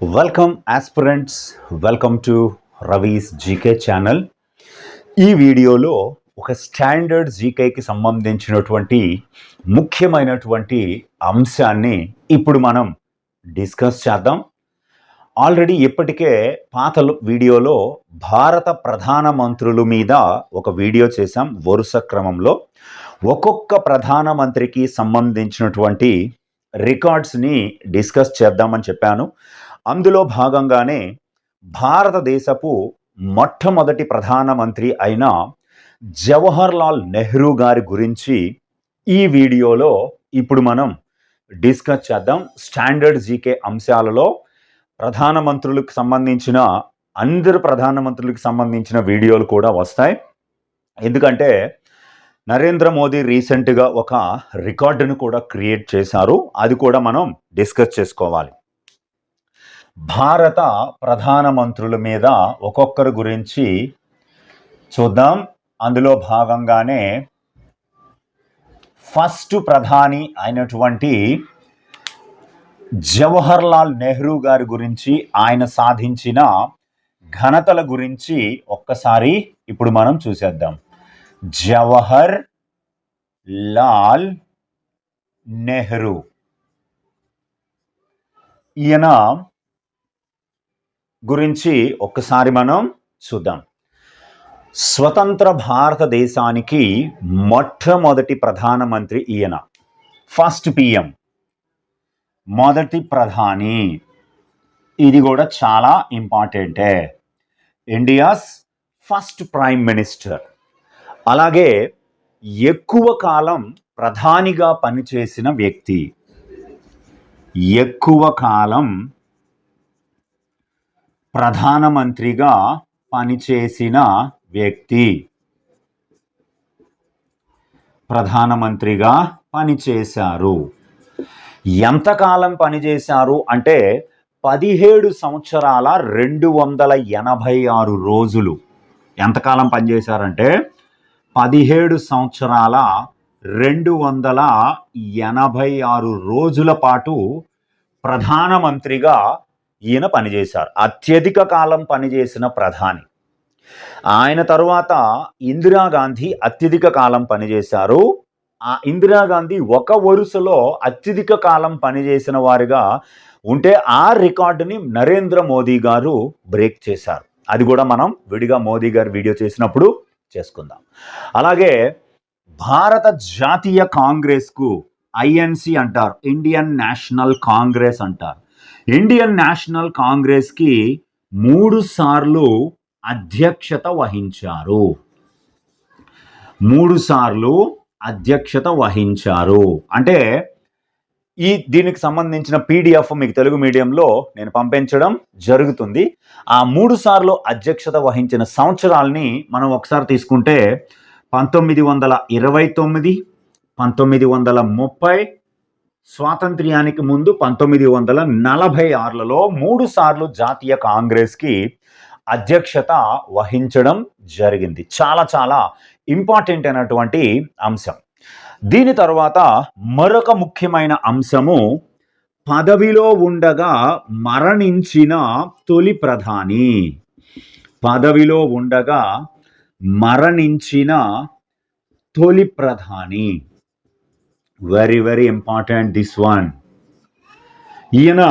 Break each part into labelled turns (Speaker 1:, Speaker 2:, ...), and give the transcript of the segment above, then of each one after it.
Speaker 1: Welcome aspirants welcome to Ravi's GK channel ఈ వీడియోలో ఒక స్టాండర్డ్ జీకేకి సంబంధించినటువంటి ముఖ్యమైనటువంటి అంశాన్ని ఇప్పుడు మనం డిస్కస్ చేద్దాం. ఆల్రెడీ ఇప్పటికే పాత వీడియోలో భారత ప్రధానమంత్రుల మీద ఒక వీడియో చేశాం వరుస క్రమంలో. ఒక్కొక్క ప్రధానమంత్రికి సంబంధించినటువంటి రికార్డ్స్ని డిస్కస్ చేద్దామని చెప్పాను. అందులో భాగంగానే భారతదేశపు మొట్టమొదటి ప్రధానమంత్రి అయిన జవహర్ లాల్ నెహ్రూ గారి గురించి ఈ వీడియోలో ఇప్పుడు మనం డిస్కస్ చేద్దాం. స్టాండర్డ్ జీకే అంశాలలో ప్రధానమంత్రులకు సంబంధించిన అందరు ప్రధానమంత్రులకు సంబంధించిన వీడియోలు కూడా వస్తాయి. ఎందుకంటే నరేంద్ర మోదీ రీసెంట్గా ఒక రికార్డును కూడా క్రియేట్ చేశారు. అది కూడా మనం డిస్కస్ చేసుకోవాలి. భారత ప్రధానమంత్రుల మీద ఒక్కొక్కరి గురించి చూద్దాం. అందులో భాగంగానే ఫస్ట్ ప్రధాని అయినటువంటి జవహర్ లాల్ నెహ్రూ గారి గురించి ఆయన సాధించిన ఘనతల గురించి ఒక్కసారి ఇప్పుడు మనం చూసేద్దాం. జవహర్ లాల్ నెహ్రూ. ఈయన గురించి ఒక్కసారి మనం చూద్దాం. స్వతంత్ర భారతదేశానికి మొట్టమొదటి ప్రధానమంత్రి ఈయన. First PM. మొదటి ప్రధాని. ఇది కూడా చాలా ఇంపార్టెంటే. India's first prime minister. అలాగే ఎక్కువ కాలం ప్రధానిగా పనిచేసిన వ్యక్తి. ఎక్కువ కాలం ప్రధానమంత్రిగా పనిచేసిన వ్యక్తి. ప్రధానమంత్రిగా పనిచేశారు. ఎంతకాలం పనిచేశారు అంటే పదిహేడు సంవత్సరాల రెండు వందల ఎనభై ఆరు రోజులు. ఎంతకాలం పనిచేశారంటే పదిహేడు సంవత్సరాల రెండు వందల ఎనభై ఆరు రోజుల పాటు ప్రధానమంత్రిగా ఈయన పనిచేశారు. అత్యధిక కాలం పనిచేసిన ప్రధాని. ఆయన తరువాత ఇందిరాగాంధీ అత్యధిక కాలం పనిచేశారు. ఆ ఇందిరాగాంధీ ఒక వరుసలో అత్యధిక కాలం పనిచేసిన వారిగా ఉంటే ఆ రికార్డుని నరేంద్ర మోదీ గారు బ్రేక్ చేశారు. అది కూడా మనం విడిగా మోదీ గారు వీడియో చేసినప్పుడు చేసుకుందాం. అలాగే భారత జాతీయ కాంగ్రెస్కు ఐఎన్సి అంటారు. ఇండియన్ నేషనల్ కాంగ్రెస్ అంటారు. ఇండియన్ నేషనల్ కాంగ్రెస్కి మూడు సార్లు అధ్యక్షత వహించారు. మూడు సార్లు అధ్యక్షత వహించారు. అంటే ఈ దీనికి సంబంధించిన పీడిఎఫ్ మీకు తెలుగు మీడియంలో నేను పంపించడం జరుగుతుంది. ఆ మూడు సార్లు అధ్యక్షత వహించిన సంవత్సరాల్ని మనం ఒకసారి తీసుకుంటే పంతొమ్మిది వందల ఇరవై తొమ్మిది పంతొమ్మిది వందల ముప్పై స్వాతంత్ర్యానికి ముందు పంతొమ్మిది వందల నలభై ఆరులలో మూడుసార్లు జాతీయ కాంగ్రెస్కి అధ్యక్షత వహించడం జరిగింది. చాలా చాలా ఇంపార్టెంట్ అయినటువంటి అంశం. దీని తర్వాత మరొక ముఖ్యమైన అంశము పదవిలో ఉండగా మరణించిన తొలి ప్రధాని. పదవిలో ఉండగా మరణించిన తొలి ప్రధాని. Very very important this one ఈయన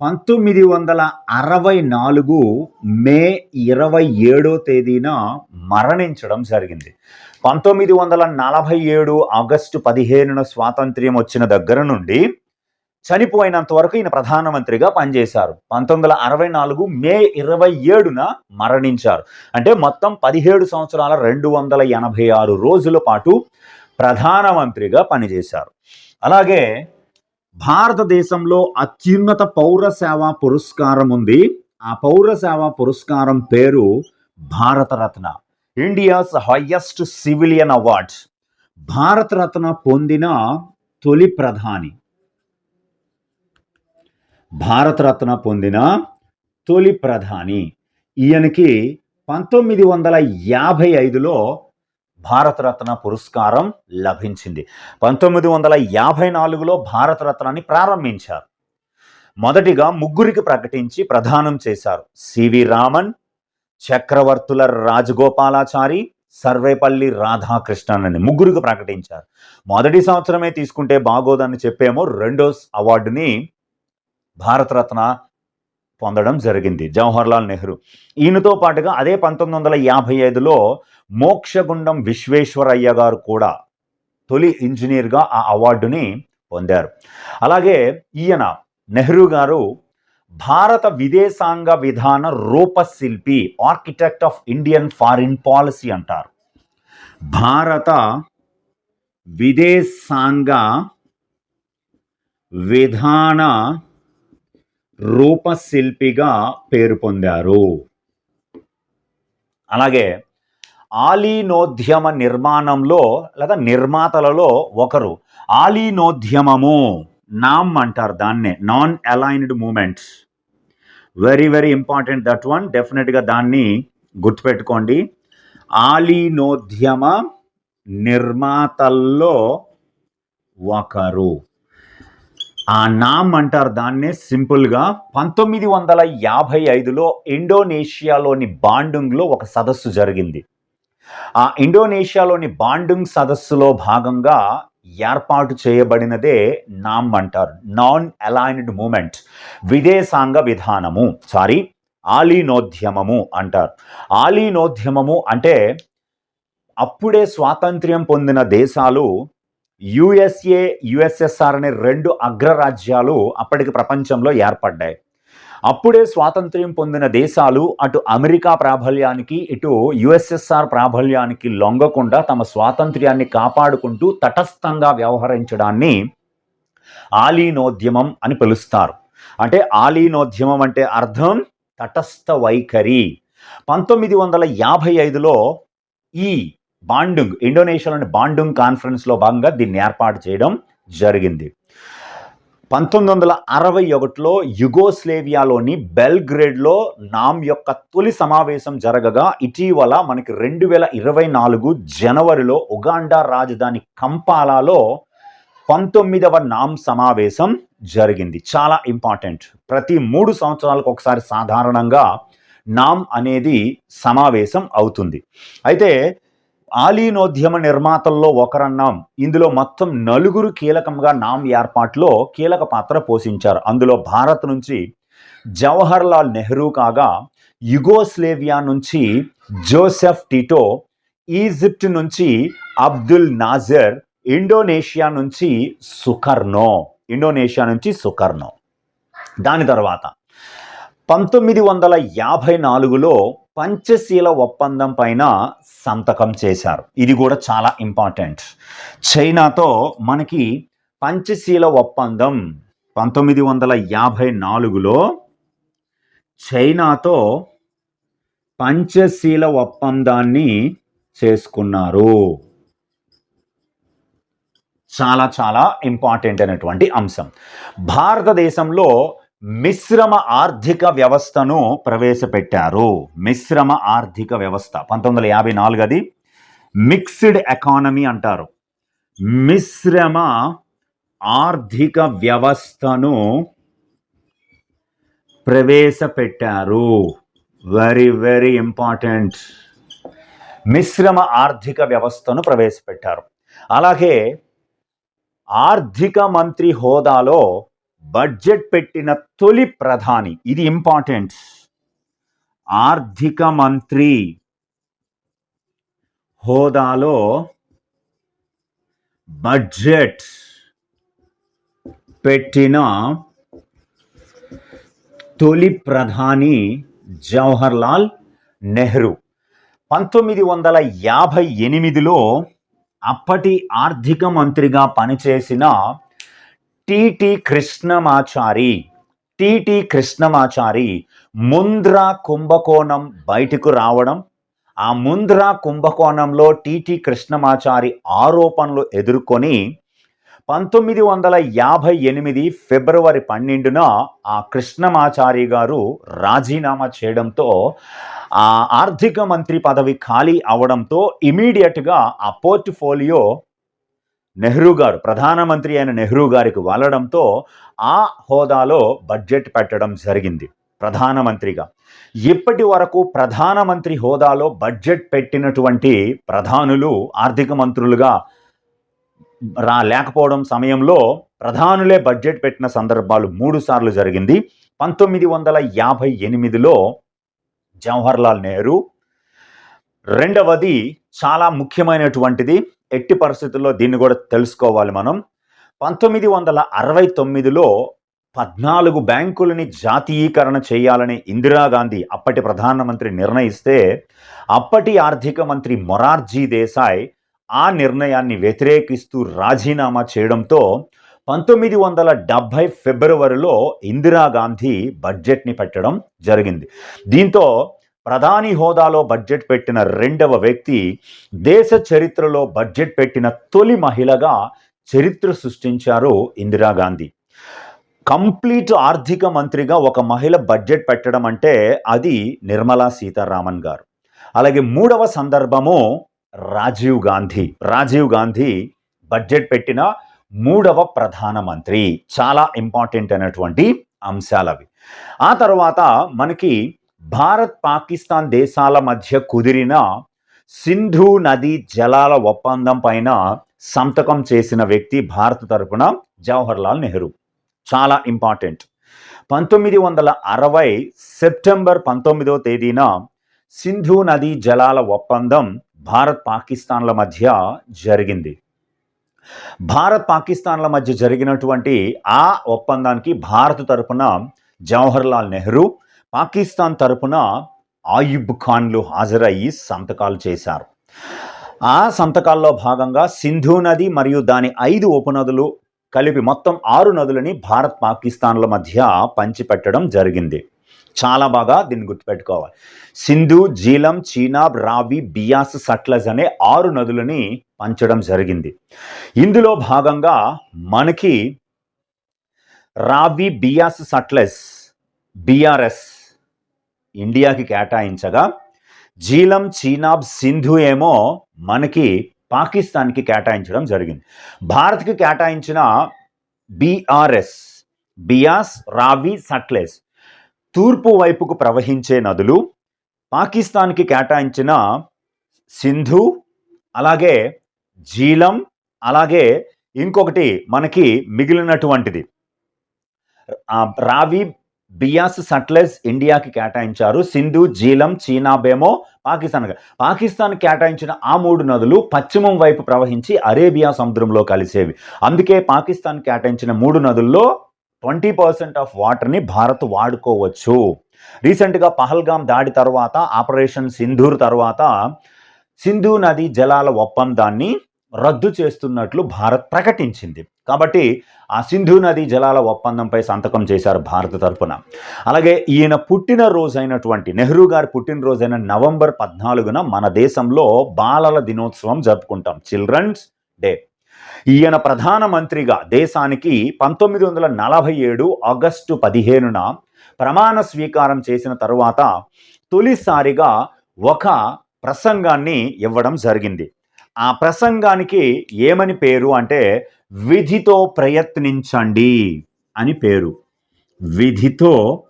Speaker 1: పంతొమ్మిది వందల అరవై నాలుగు మే ఇరవై ఏడో తేదీన మరణించడం జరిగింది. పంతొమ్మిది వందల నలభై ఏడు ఆగస్టు పదిహేనున స్వాతంత్ర్యం వచ్చిన దగ్గర నుండి చనిపోయినంత వరకు ఈయన ప్రధానమంత్రిగా పనిచేశారు. పంతొమ్మిది వందల అరవై నాలుగు మే ఇరవై ఏడున మరణించారు. అంటే మొత్తం పదిహేడు సంవత్సరాల రెండు వందల ఎనభై ఆరు రోజుల పాటు ప్రధానమంత్రిగా పనిచేశారు. అలాగే భారతదేశంలో అత్యున్నత పౌర సేవా పురస్కారం ఉంది. ఆ పౌర సేవా పురస్కారం పేరు Bharat Ratna. India's highest civilian awards. Bharat Ratna పొందిన తొలి ప్రధాని. భారతరత్న పొందిన తొలి ప్రధాని. ఈయనకి పంతొమ్మిది వందల యాభై ఐదులో భారతరత్న పురస్కారం లభించింది. పంతొమ్మిది వందల యాభై నాలుగులో భారతరత్నాన్ని ప్రారంభించారు. మొదటిగా ముగ్గురికి ప్రకటించి ప్రదానం చేశారు. సివి రామన్ చక్రవర్తుల రాజగోపాలాచారి సర్వేపల్లి రాధాకృష్ణన్ అని ముగ్గురికి ప్రకటించారు. మొదటి సంవత్సరమే తీసుకుంటే బాగోదని చెప్పేమో రెండో అవార్డుని భారతరత్న పొందడం జరిగింది. జవహర్లాల్ నెహ్రూ. ఈయనతో పాటుగా అదే పంతొమ్మిది వందల యాభై ఐదులో మోక్షగుండం విశ్వేశ్వరయ్య గారు కూడా తొలి ఇంజనీర్గా ఆ అవార్డుని పొందారు. అలాగే ఈయన నెహ్రూ గారు భారత విదేశాంగ విధాన రూపశిల్పి architect of Indian foreign policy అంటారు. భారత విదేశాంగ విధాన రూపశిల్పిగా పేరు పొందారు. అలాగే ఆలీనోద్యమ నిర్మాణంలో లేదా నిర్మాతలలో ఒకరు. ఆలీనోద్యమము నామ్ అంటారు దాన్నే non aligned movements very very important that one డెఫినెట్గా దాన్ని గుర్తుపెట్టుకోండి. ఆలీనోద్యమ నిర్మాతల్లో ఒకరు. ఆ నామ్ అంటారు దాన్నే సింపుల్గా పంతొమ్మిది వందల యాభై ఐదులో ఇండోనేషియాలోని బాండుంగ్లో ఒక సదస్సు జరిగింది. ఆ ఇండోనేషియాలోని బాండుంగ్ సదస్సులో భాగంగా ఏర్పాటు చేయబడినదే నామ్ అంటారు. నాన్ అలైన్డ్ మూమెంట్ విదేశాంగ విధానము సారీ ఆలీనోద్యమము అంటారు. ఆలీనోద్యమము అంటే అప్పుడే స్వాతంత్ర్యం పొందిన దేశాలు యుఎస్ఏ యుఎస్ఎస్ఆర్ అనే రెండు అగ్రరాజ్యాలు అప్పటికి ప్రపంచంలో ఏర్పడ్డాయి. అప్పుడే స్వాతంత్ర్యం పొందిన దేశాలు అటు అమెరికా ప్రాబల్యానికి ఇటు యుఎస్ఎస్ఆర్ ప్రాబల్యానికి లొంగకుండా తమ స్వాతంత్ర్యాన్ని కాపాడుకుంటూ తటస్థంగా వ్యవహరించడాన్ని ఆలీనోద్యమం అని పిలుస్తారు. అంటే ఆలీనోద్యమం అంటే అర్థం తటస్థ వైఖరి. పంతొమ్మిది వందల యాభై ఐదులో ఈ బాండుంగ్ ఇండోనేషియాలోని బాండుంగ్ కాన్ఫరెన్స్లో భాగంగా దీన్ని ఏర్పాటు చేయడం జరిగింది. పంతొమ్మిది వందల అరవై ఒకటిలో యుగోస్లేవియాలోని బెల్గ్రేడ్లో నామ్ యొక్క తొలి సమావేశం జరగగా ఇటీవల మనకి రెండు వేల ఇరవై నాలుగు జనవరిలో ఉగాండా రాజధాని కంపాలాలో పంతొమ్మిదవ నామ్ సమావేశం జరిగింది. చాలా ఇంపార్టెంట్. ప్రతి మూడు సంవత్సరాలకు ఒకసారి సాధారణంగా నామ్ అనేది సమావేశం అవుతుంది. అయితే ఆలీనోద్యమ నిర్మాతల్లో ఒకరన్నాం. ఇందులో మొత్తం నలుగురు కీలకంగా నామ్ ఏర్పాటులో కీలక పాత్ర పోషించారు. అందులో భారత్ నుంచి జవహర్ లాల్ నెహ్రూ కాగా యుగోస్లేవియా నుంచి జోసెఫ్ టిటో ఈజిప్ట్ నుంచి అబ్దుల్ నాజర్ ఇండోనేషియా నుంచి సుకర్నో ఇండోనేషియా నుంచి సుకర్నో దాని తర్వాత పంతొమ్మిది వందల యాభై నాలుగులో పంచశీల ఒప్పందం పైన సంతకం చేశారు. ఇది కూడా చాలా ఇంపార్టెంట్. చైనాతో మనకి పంచశీల ఒప్పందం పంతొమ్మిది వందల యాభై నాలుగులో చైనాతో పంచశీల ఒప్పందాన్ని చేసుకున్నారు. చాలా చాలా ఇంపార్టెంట్ అయినటువంటి అంశం. భారతదేశంలో మిశ్రమ ఆర్థిక వ్యవస్థను ప్రవేశపెట్టారు. మిశ్రమ ఆర్థిక వ్యవస్థ. పంతొమ్మిది వందల యాభై నాలుగు అది మిక్స్డ్ ఎకానమీ అంటారు. మిశ్రమ ఆర్థిక వ్యవస్థను ప్రవేశపెట్టారు. Very very important. మిశ్రమ ఆర్థిక వ్యవస్థను ప్రవేశపెట్టారు. అలాగే ఆర్థిక మంత్రి హోదాలో బడ్జెట్ పెట్టిన తొలి ప్రధాని. ఇది ఇంపార్టెంట్. ఆర్థిక మంత్రి హోదాలో బడ్జెట్ పెట్టిన తొలి ప్రధాని జవహర్ లాల్ నెహ్రూ. పంతొమ్మిది వందల యాభై ఎనిమిదిలో అప్పటి ఆర్థిక మంత్రిగా పనిచేసిన T T Krishnamachari T T Krishnamachari Mundhra కుంభకోణం బయటకు రావడం ఆ ముంద్రా కుంభకోణంలో టిటి కృష్ణమాచారి ఆరోపణలు ఎదుర్కొని పంతొమ్మిది వందల యాభై ఎనిమిది ఫిబ్రవరి పన్నెండున ఆ కృష్ణమాచారి గారు రాజీనామా చేయడంతో ఆ ఆర్థిక మంత్రి పదవి ఖాళీ అవడంతో ఇమీడియట్గా ఆ పోర్ట్ఫోలియో నెహ్రూ గారు ప్రధానమంత్రి అయిన నెహ్రూ గారికి వెళ్ళడంతో ఆ హోదాలో బడ్జెట్ పెట్టడం జరిగింది ప్రధానమంత్రిగా ఇప్పటి వరకు ప్రధానమంత్రి హోదాలో బడ్జెట్ పెట్టినటువంటి ప్రధానులు ఆర్థిక మంత్రులుగా రా లేకపోవడం సమయంలో ప్రధానులే బడ్జెట్ పెట్టిన సందర్భాలు మూడు సార్లు జరిగింది. పంతొమ్మిది వందల యాభై ఎనిమిదిలో జవహర్లాల్ నెహ్రూ రెండవది చాలా ముఖ్యమైనటువంటిది. ఎట్టి పరిస్థితుల్లో దీన్ని కూడా తెలుసుకోవాలి మనం. పంతొమ్మిది వందల అరవై తొమ్మిదిలో పద్నాలుగు బ్యాంకులని జాతీయీకరణ చేయాలని ఇందిరాగాంధీ అప్పటి ప్రధానమంత్రి నిర్ణయిస్తే అప్పటి ఆర్థిక మంత్రి మొరార్జీ దేశాయ్ ఆ నిర్ణయాన్ని వ్యతిరేకిస్తూ రాజీనామా చేయడంతో పంతొమ్మిది వందల డెబ్భై ఫిబ్రవరిలో ఇందిరాగాంధీ బడ్జెట్ని పెట్టడం జరిగింది. దీంతో ప్రధాని హోదాలో బడ్జెట్ పెట్టిన రెండవ వ్యక్తి దేశ చరిత్రలో బడ్జెట్ పెట్టిన తొలి మహిళగా చరిత్ర సృష్టించారు ఇందిరాగాంధీ. కంప్లీట్ ఆర్థిక మంత్రిగా ఒక మహిళ బడ్జెట్ పెట్టడం అంటే అది నిర్మలా సీతారామన్ గారు. అలాగే మూడవ సందర్భము రాజీవ్ గాంధీ. రాజీవ్ గాంధీ బడ్జెట్ పెట్టిన మూడవ ప్రధానమంత్రి. చాలా ఇంపార్టెంట్ అయినటువంటి అంశాలు అవి ఆ తర్వాత మనకి భారత్ పాకిస్తాన్ దేశాల మధ్య కుదిరిన సింధు నది జలాల ఒప్పందం పైన సంతకం చేసిన వ్యక్తి భారత్ తరపున జవహర్లాల్ నెహ్రూ. చాలా ఇంపార్టెంట్ పంతొమ్మిది వందల అరవై సెప్టెంబర్ పంతొమ్మిదవ తేదీన సింధు నది జలాల ఒప్పందం భారత్ పాకిస్తాన్ల మధ్య జరిగింది. భారత్ పాకిస్తాన్ల మధ్య జరిగినటువంటి ఆ ఒప్పందానికి భారత్ తరపున జవహర్లాల్ నెహ్రూ పాకిస్తాన్ తరపున ఆయుబ్ ఖాన్లు హాజరయ్యి సంతకాలు చేశారు. ఆ సంతకాల్లో భాగంగా సింధు నది మరియు దాని ఐదు ఉపనదులు కలిపి మొత్తం ఆరు నదులని భారత్ పాకిస్తాన్ల మధ్య పంచిపెట్టడం జరిగింది. చాలా బాగా దీన్ని గుర్తుపెట్టుకోవాలి. సింధు జీలం చీనాబ్ రావి బియాస్ సట్లజ్ అనే ఆరు నదులని పంచడం జరిగింది. ఇందులో భాగంగా మనకి రావి బియాస్ సట్లెస్ బిఆర్ఎస్ ఇండియాకి కేటాయించగా జీలం చీనాబ్ సింధు ఏమో మనకి పాకిస్తాన్కి కేటాయించడం జరిగింది. భారత్కి కేటాయించిన బీఆర్ఎస్ బియాస్ రావి సట్లెస్ తూర్పు వైపుకు ప్రవహించే నదులు పాకిస్తాన్కి కేటాయించిన సింధు అలాగే జీలం అలాగే ఇంకొకటి మనకి మిగిలినటువంటిది. రావి బియాస్ సట్లెజ్ ఇండియాకి కేటాయించారు. సింధు జీలం చీనాబేమో పాకిస్తాన్ పాకిస్తాన్ కేటాయించిన ఆ మూడు నదులు పశ్చిమం వైపు ప్రవహించి అరేబియా సముద్రంలో కలిసేవి. అందుకే పాకిస్తాన్ కేటాయించిన మూడు నదుల్లో ట్వంటీ పర్సెంట్ ఆఫ్ వాటర్ని భారత్ వాడుకోవచ్చు. రీసెంట్గా పహల్గాం దాడి తర్వాత ఆపరేషన్ సింధూర్ తర్వాత సింధు నది జలాల ఒప్పందాన్ని రద్దు చేస్తున్నట్లు భారత్ ప్రకటించింది. కాబట్టి ఆ సింధు నది జలాల ఒప్పందంపై సంతకం చేశారు భారత తరపున. అలాగే ఈయన పుట్టినరోజు అయినటువంటి నెహ్రూ గారి పుట్టినరోజైన నవంబర్ పద్నాలుగున మన దేశంలో బాలల దినోత్సవం జరుపుకుంటాం. Children's day. ఈయన ప్రధానమంత్రిగా దేశానికి పంతొమ్మిది వందల నలభై ఏడు ఆగస్టు పదిహేనున ప్రమాణ స్వీకారం చేసిన తరువాత తొలిసారిగా ఒక ప్రసంగాన్ని ఇవ్వడం జరిగింది. ఆ ప్రసంగానికి ఏమని పేరు అంటే విధితో ప్రయత్నించండి అని పేరు. విధితో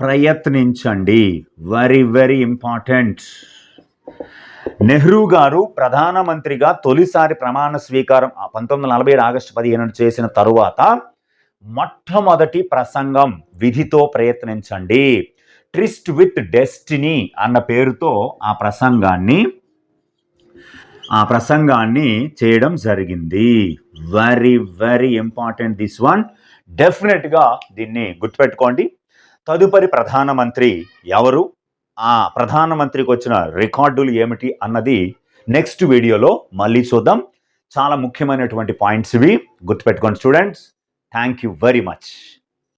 Speaker 1: ప్రయత్నించండి. వెరీ వెరీ ఇంపార్టెంట్ నెహ్రూ గారు ప్రధానమంత్రిగా తొలిసారి ప్రమాణ స్వీకారం పంతొమ్మిది వందల నలభై ఏడు ఆగస్టు పదిహేను చేసిన తరువాత మొట్టమొదటి ప్రసంగం విధితో ప్రయత్నించండి. ట్రిస్ట్ విత్ డెస్టినీ అన్న పేరుతో ఆ ప్రసంగాన్ని ఆ ప్రసంగాన్ని చేయడం జరిగింది. Very very important this one డెఫినెట్గా దీన్ని గుర్తుపెట్టుకోండి. తదుపరి ప్రధానమంత్రి ఎవరు? ఆ ప్రధానమంత్రికి వచ్చిన రికార్డులు ఏమిటి అన్నది నెక్స్ట్ వీడియోలో మళ్ళీ చూద్దాం. చాలా ముఖ్యమైనటువంటి పాయింట్స్ ఇవి. గుర్తుపెట్టుకోండి students thank you very much